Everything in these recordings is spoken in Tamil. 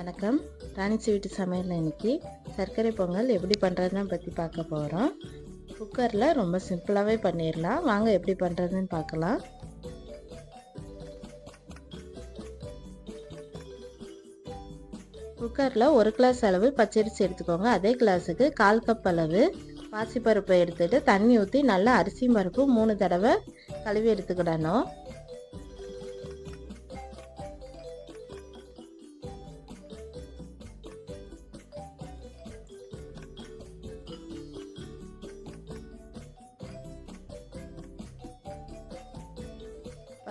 வணக்கம். ராணி வீட்டு சமையல் இன்னைக்கு சர்க்கரை பொங்கல் எப்படி பண்ணுறதுன்னு பற்றி பார்க்க போகிறோம் குக்கரில் ரொம்ப சிம்பிளாகவே பண்ணிடலாம். வாங்க எப்படி பண்ணுறதுன்னு பார்க்கலாம். குக்கரில் ஒரு கிளாஸ் அளவு பச்சரிசி எடுத்துக்கோங்க. அதே கிளாஸுக்கு கால் கப் அளவு பாசிப்பருப்பை எடுத்துகிட்டு தண்ணி ஊற்றி நல்லா அரிசி பருப்பு மூணு தடவை கழுவி எடுத்துக்கிடணும்.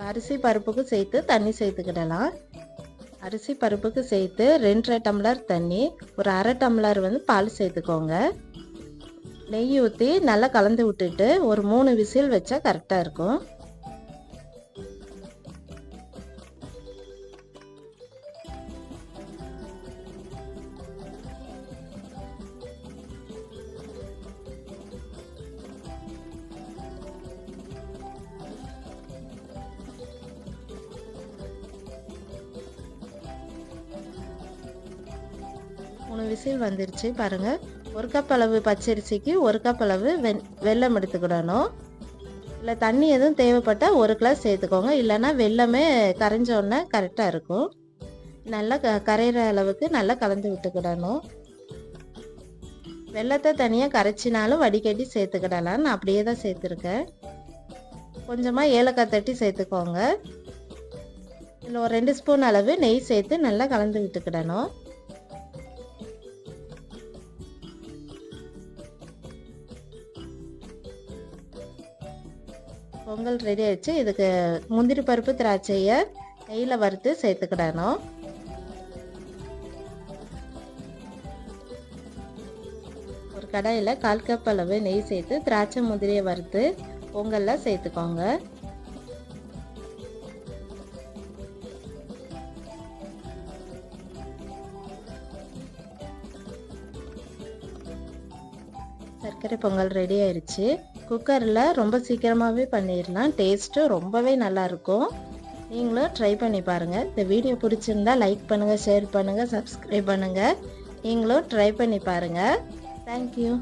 அரிசி பருப்புக்கு சேர்த்து தண்ணி சேர்த்துக்கிடலாம். அரிசி பருப்புக்கு சேர்த்து ரெண்டரை டம்ளர் தண்ணி ஒரு அரை டம்ளர் வந்து பால் சேர்த்துக்கோங்க. நெய் ஊற்றி நல்லா கலந்து விட்டுட்டு ஒரு மூணு விசில் வச்சா கரெக்டாக இருக்கும். மூணு விசில் வந்துருச்சு பாருங்கள் ஒரு கப் அளவு பச்சரிசிக்கு ஒரு கப் அளவு வெண் வெல்லம் எடுத்துக்கிடணும். இல்லை தண்ணி எதுவும் தேவைப்பட்டால் ஒரு கிளாஸ் சேர்த்துக்கோங்க. இல்லைன்னா வெள்ளமே கரைஞ்சோடனே கரெக்டாக இருக்கும். நல்லா க கரையிற அளவுக்கு நல்லா கலந்து விட்டுக்கிடணும். வெள்ளத்தை தனியாக கரைச்சினாலும் வடிகட்டி சேர்த்துக்கிடலாம். நான் அப்படியே தான் சேர்த்துருக்கேன். கொஞ்சமாக ஏலக்காய் தட்டி சேர்த்துக்கோங்க. இதில் ஒரு ரெண்டு ஸ்பூன் அளவு நெய் சேர்த்து நல்லா கலந்து விட்டுக்கிடணும். பொங்கல் ரெடி ஆயிடுச்சு. இதுக்கு முந்திரி பருப்பு திராட்சையை கையில் வறுத்து சேர்த்துக்கிடணும். ஒரு கடாயில் கால் கப் அளவு நெய் சேர்த்து திராட்சை முந்திரியை வறுத்து பொங்கலில் சேர்த்துக்கோங்க. சர்க்கரை பொங்கல் ரெடி ஆயிடுச்சு. குக்கரில் ரொம்ப சீக்கிரமாகவே பண்ணிடலாம். டேஸ்ட்டும் ரொம்பவே நல்லாயிருக்கும். நீங்களும் ட்ரை பண்ணி பாருங்கள் இந்த வீடியோ பிடிச்சிருந்தா லைக் பண்ணுங்கள் ஷேர் பண்ணுங்கள் சப்ஸ்கிரைப் பண்ணுங்கள் நீங்களும் ட்ரை பண்ணி பாருங்கள் தேங்க்யூ